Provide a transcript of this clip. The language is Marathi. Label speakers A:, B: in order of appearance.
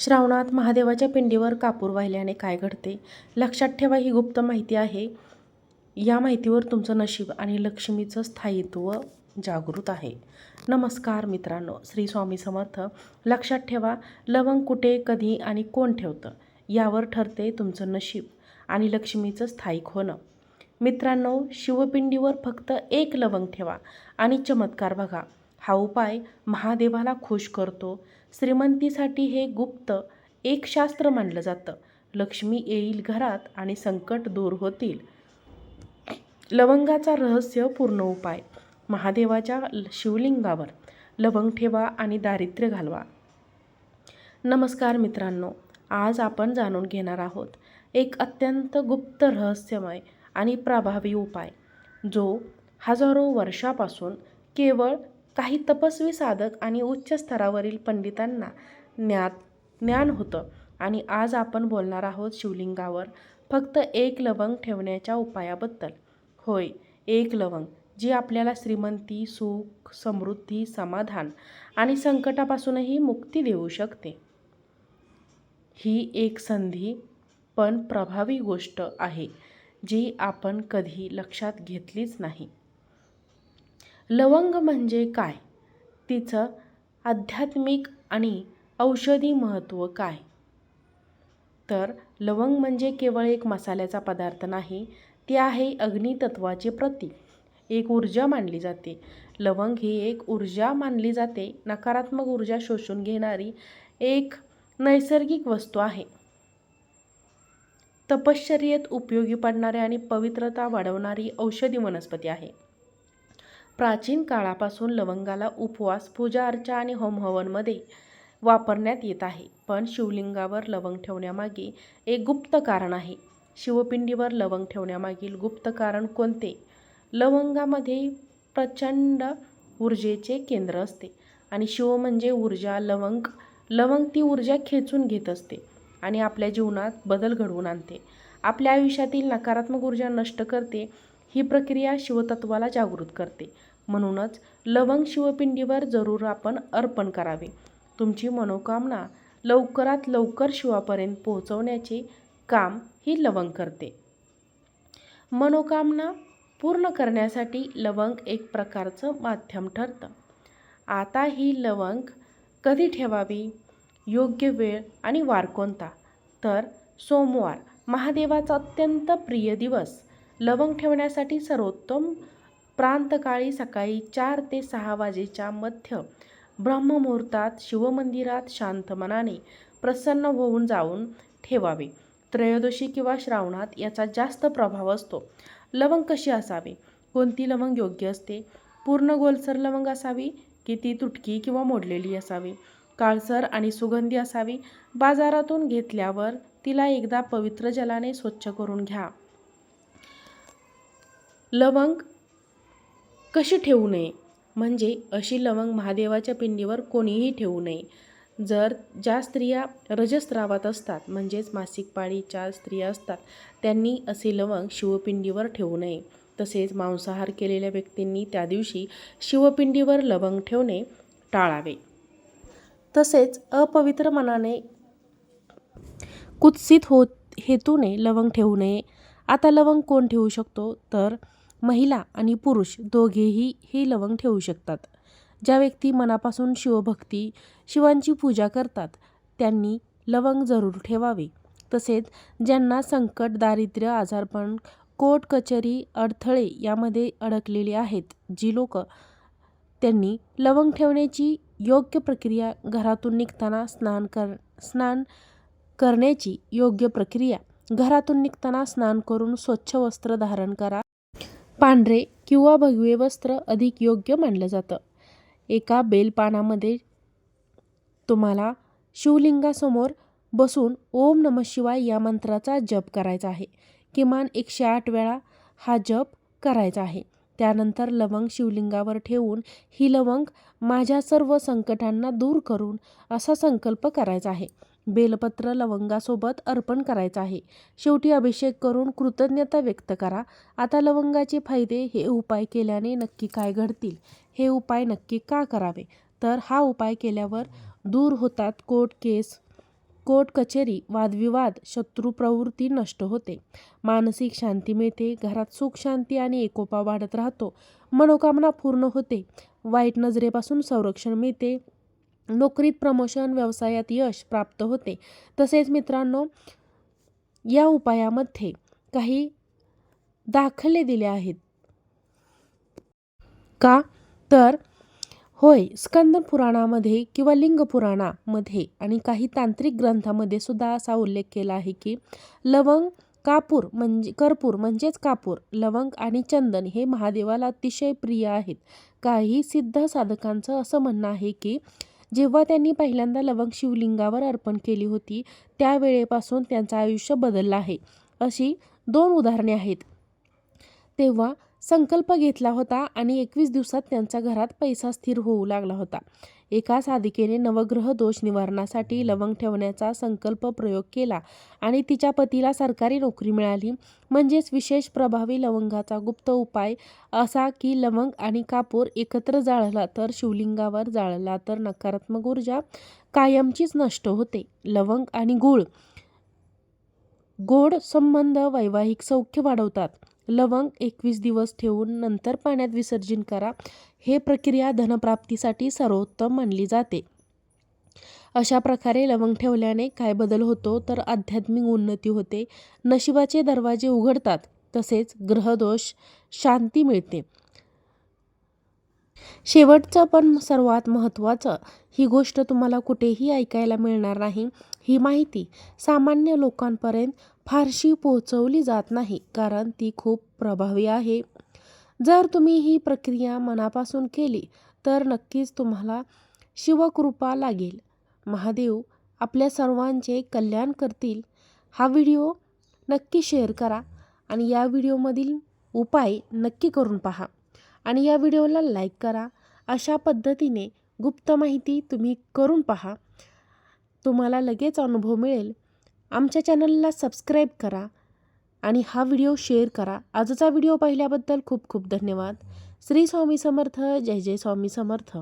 A: श्रावणात महादेवाच्या पिंडीवर कापूर वाहिल्याने काय घडते? लक्षात ठेवा ही गुप्त माहिती आहे. या माहितीवर तुमचं नशीब आणि लक्ष्मीचं स्थायित्व जागृत आहे. नमस्कार मित्रांनो श्री स्वामी समर्थ. लक्षात ठेवा लवंग कुठे कधी आणि कोण ठेवतं? यावर ठरते तुमचं नशीब आणि लक्ष्मीचं स्थायिक होणं. मित्रांनो शिवपिंडीवर फक्त एक लवंग ठेवा आणि चमत्कार बघा. हा उपाय महादेवाला खुश करतो. श्रीमंतीसाठी हे गुप्त एक शास्त्र मानलं जातं. लक्ष्मी येईल घरात आणि संकट दूर होतील. लवंगाचा रहस्य पूर्ण उपाय. महादेवाच्या ल- शिवलिंगावर लवंग ठेवा आणि दारिद्र्य घालवा. नमस्कार मित्रांनो आज आपण जाणून घेणार आहोत एक अत्यंत गुप्त रहस्यमय आणि प्रभावी उपाय जो हजारो वर्षापासून केवळ काही तपस्वी साधक आणि उच्च स्तरावरील पंडितांना ज्ञात ज्ञान होतं. आणि आज आपण बोलणार आहोत शिवलिंगावर. फक्त एक लवंग ठेवण्याच्या उपायाबद्दल. होय एक लवंग जी आपल्याला श्रीमंती सुख समृद्धी समाधान आणि संकटापासूनही मुक्ती देऊ शकते. ही एक संधी पण प्रभावी गोष्ट आहे जी आपण कधी लक्षात घेतलीच नाही. लवंग म्हणजे काय? तिचं आध्यात्मिक आणि औषधी महत्त्व काय? तर लवंग म्हणजे केवळ एक मसाल्याचा पदार्थ नाही ती आहे अग्नितत्वाचे प्रतीक. एक ऊर्जा मानली जाते. लवंग ही एक ऊर्जा मानली जाते. नकारात्मक ऊर्जा शोषून घेणारी एक नैसर्गिक वस्तू आहे. तपश्चर्येत उपयोगी पडणारी आणि पवित्रता वाढवणारी औषधी वनस्पती आहे. प्राचीन काळापासून लवंगाला उपवास पूजा अर्चा आणि होमहवनमध्ये वापरण्यात येत आहे. पण शिवलिंगावर लवंग ठेवण्यामागे एक गुप्त कारण आहे. शिवपिंडीवर लवंग ठेवण्यामागील गुप्त कारण कोणते? लवंगामध्ये प्रचंड ऊर्जेचे केंद्र असते आणि शिव म्हणजे ऊर्जा लवंग. लवंग ती ऊर्जा खेचून घेत असते आणि आपल्या जीवनात बदल घडवून आणते. आपल्या आयुष्यातील नकारात्मक ऊर्जा नष्ट करते ही प्रक्रिया शिवतत्वाला जागृत करते. म्हणूनच लवंग शिवपिंडीवर जरूर आपण अर्पण करावे. तुमची मनोकामना लवकरात लवकर शिवापर्यंत पोहोचवण्याचे काम ही लवंग करते. मनोकामना पूर्ण करण्यासाठी लवंग एक प्रकारचं माध्यम ठरतं. आता ही लवंग कधी ठेवावी? योग्य वेळ आणि वार कोणता? तर सोमवार महादेवाचा अत्यंत प्रिय दिवस. लवंग ठेवण्यासाठी सर्वोत्तम प्रांतकाळी सकाळी चार ते सहा वाजेच्या मध्य ब्रह्ममुहूर्तात शिवमंदिरात शांत मनाने प्रसन्न होऊन जाऊन ठेवावे. त्रयोदशी किंवा श्रावणात याचा जास्त प्रभाव असतो. लवंग कशी असावी? कोणती लवंग योग्य असते? पूर्ण गोलसर लवंग असावी? की ती तुटकी किंवा मोडलेली असावी? काळसर आणि सुगंधी असावी? बाजारातून घेतल्यावर तिला एकदा पवित्र जलाने स्वच्छ करून घ्या. लवंग कशी ठेवू नये? म्हणजे अशी लवंग महादेवाच्या पिंडीवर कोणीही ठेवू नये. जर ज्या स्त्रिया रजस्त्रावात असतात म्हणजेच मासिक पाळीच्या स्त्रिया असतात त्यांनी असे लवंग शिवपिंडीवर ठेवू नये. तसेच मांसाहार केलेल्या व्यक्तींनी त्या दिवशी शिवपिंडीवर लवंग ठेवणे टाळावे. तसेच अपवित्र मनाने कुत्सित होत हेतूने लवंग ठेवू नये. आता लवंग कोण ठेवू शकतो? तर महिला आणि पुरुष दोघेही हे लवंग ठेवू शकतात. ज्या व्यक्ती मनापासून शिवभक्ती शिवांची पूजा करतात त्यांनी लवंग जरूर ठेवावे. तसेच ज्यांना संकट दारिद्र्य आजारपण कोर्ट कचेरी अडथळे यामध्ये अडकलेले आहेत जी लोक त्यांनी लवंग ठेवण्याची योग्य प्रक्रिया घरातून निघताना स्नान कर स्नान करण्याची योग्य प्रक्रिया घरातून निघताना स्नान करून स्वच्छ वस्त्र धारण करा. पांढरे किंवा भगवे वस्त्र अधिक योग्य मानलं जातं. एका बेलपानामध्ये तुम्हाला शिवलिंगासमोर बसून ओम नम शिवाय या मंत्राचा जप करायचा आहे. किमान एकशे आठ वेळा हा जप करायचा आहे. त्यानंतर लवंग शिवलिंगावर ठेवून ही लवंग माझ्या सर्व संकटांना दूर करून असा संकल्प करायचा आहे. बेलपत्र लवंगासोबत अर्पण करायचं आहे. शेवटी अभिषेक करून कृतज्ञता व्यक्त करा. आता लवंगाचे फायदे हे उपाय केल्याने नक्की काय घडतील? हे उपाय नक्की का करावे? तर हा उपाय केल्यावर दूर होतात कोट केस कोर्ट कचेरी वादविवाद शत्रू प्रवृत्ती नष्ट होते. मानसिक शांती मिळते घरात सुख शांती आणि एकोपा वाढत राहतो. मनोकामना पूर्ण होते. वाईट नजरेपासून संरक्षण मिळते. नोकरीत प्रमोशन व्यवसायात यश प्राप्त होते. तसेच मित्रांनो या उपायामध्ये काही दाखले दिले आहेत. का? तर होय स्कंद पुराणामध्ये किंवा लिंग पुराणामध्ये आणि काही तांत्रिक ग्रंथामध्ये सुद्धा असा उल्लेख केला आहे की लवंग कापूर म्हणजे कर्पूर म्हणजेच कापूर लवंग आणि चंदन हे महादेवाला अतिशय प्रिय आहेत. काही सिद्ध साधकांचं असं म्हणणं आहे की जेव्हा त्यांनी पहिल्यांदा लवंग शिवलिंगावर अर्पण केली होती त्यावेळेपासून त्यांचं आयुष्य बदललं आहे. अशी दोन उदाहरणे आहेत. तेव्हा संकल्प घेतला होता आणि एकवीस दिवसात त्यांच्या घरात पैसा स्थिर होऊ लागला होता. एका साधिकेने नवग्रह दोष निवारणासाठी लवंग ठेवण्याचा संकल्प प्रयोग केला आणि तिच्या पतीला सरकारी नोकरी मिळाली. म्हणजेच विशेष प्रभावी लवंगाचा गुप्त उपाय असा की लवंग आणि कापूर एकत्र जाळला तर शिवलिंगावर जाळला तर नकारात्मक ऊर्जा कायमचीच नष्ट होते. लवंग आणि गूळ गोड संबंध वैवाहिक सौख्य वाढवतात. लवंग एकवीस दिवस ठेवून नंतर पाण्यात विसर्जन करा. हे प्रक्रिया धनप्राप्तीसाठी सर्वोत्तम मानली जाते. अशा प्रकारे लवंग ठेवल्याने काय बदल होतो तर आध्यात्मिक उन्नती होते. नशिबाचे दरवाजे उघडतात तसेच ग्रहदोष शांती मिळते. शेवटचं पण सर्वात महत्त्वाचं ही गोष्ट तुम्हाला कुठेही ऐकायला मिळणार नाही. ही माहिती सामान्य लोकांपर्यंत फारशी पोहोचवली जात नाही कारण ती खूप प्रभावी आहे. जर तुम्ही ही प्रक्रिया मनापासून केली तर नक्कीच तुम्हाला शिवकृपा लागेल. महादेव आपल्या सर्वांचे कल्याण करतील. हा व्हिडिओ नक्की शेअर करा आणि या व्हिडिओमधील उपाय नक्की करून पहा. आणि या व्हिडिओला लाईक करा. अशा पद्धतीने गुप्त माहिती तुम्ही करून पहा. तुम्हाला लगेच अनुभव मिळेल. आमच्या चॅनलला सबस्क्राईब करा आणि हा व्हिडिओ शेअर करा. आजचा व्हिडिओ पाहिल्याबद्दल खूप खूप धन्यवाद. श्री स्वामी समर्थ. जय जय स्वामी समर्थ.